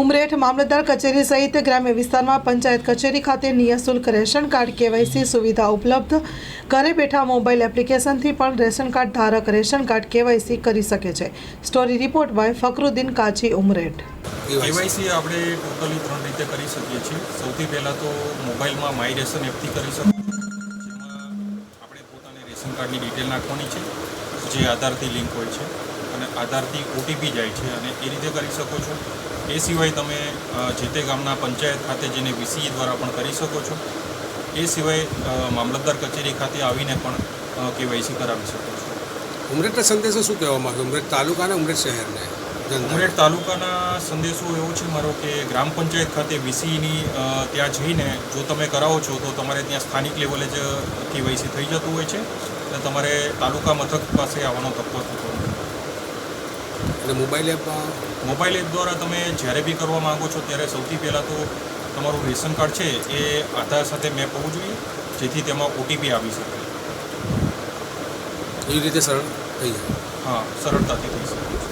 ઉમરેઠ મામલતદાર કચેરી સહિત ગ્રામ્ય વિસ્તારમાં પંચાયત કચેરી ખાતે નિઃશુલ્ક રેશન કાર્ડ કેવાયસી સુવિધા ઉપલબ્ધ. ઘરે બેઠા મોબાઈલ એપ્લિકેશનથી પણ રેશન કાર્ડ ધારક રેશન કાર્ડ કેવાયસી કરી શકે છે. સ્ટોરી રિપોર્ટ બાય ફકરુદ્દીન કાચી, ઉમરેઠ. કેવાયસી આપણે ટોટલી ત્રણ રીતે કરી શકીએ છીએ. સૌથી પહેલાં તો મોબાઈલમાં માય રેશન એપથી કરી શકીએ આપણે પોતાને રેશન કાર્ડની ડિટેલ નાખવાની છે, જે આધારથી લિંક હોય છે, અને આધારથી ઓટીપી જાય છે, અને એ રીતે કરી શકો છો. એ સિવાય તમે જે તે ગામના પંચાયત ખાતે જઈને વીસી દ્વારા પણ કરી શકો છો. એ સિવાય મામલતદાર કચેરી ખાતે આવીને પણ કેવાયસી કરાવી શકો છો. ઉમરેઠના સંદેશો શું કહેવા માંગે ઉમરેઠ તાલુકાના ઉમરેઠ શહેરને? ઉમરેઠ તાલુકાના સંદેશો એવો છે મારો કે ગ્રામ પંચાયત ખાતે વીસીની ત્યાં જઈને જો તમે કરાવો છો તો તમારે ત્યાં સ્થાનિક લેવલે જ કેવાયસી થઈ જતું હોય છે. અને તમારે તાલુકા મથક પાસે આવવાનો તકવો થતો અને મોબાઈલ એપ મોબાઈલ એપ દ્વારા તમે જ્યારે બી કરવા માંગો છો ત્યારે સૌથી પહેલાં તો તમારું રેશન કાર્ડ છે એ આધાર સાથે મેપ હોવું જોઈએ જેથી તેમાં ઓટીપી આવી શકે. એવી રીતે સરળ થઈ જાય. હા સરળતાથી થઈ શકે.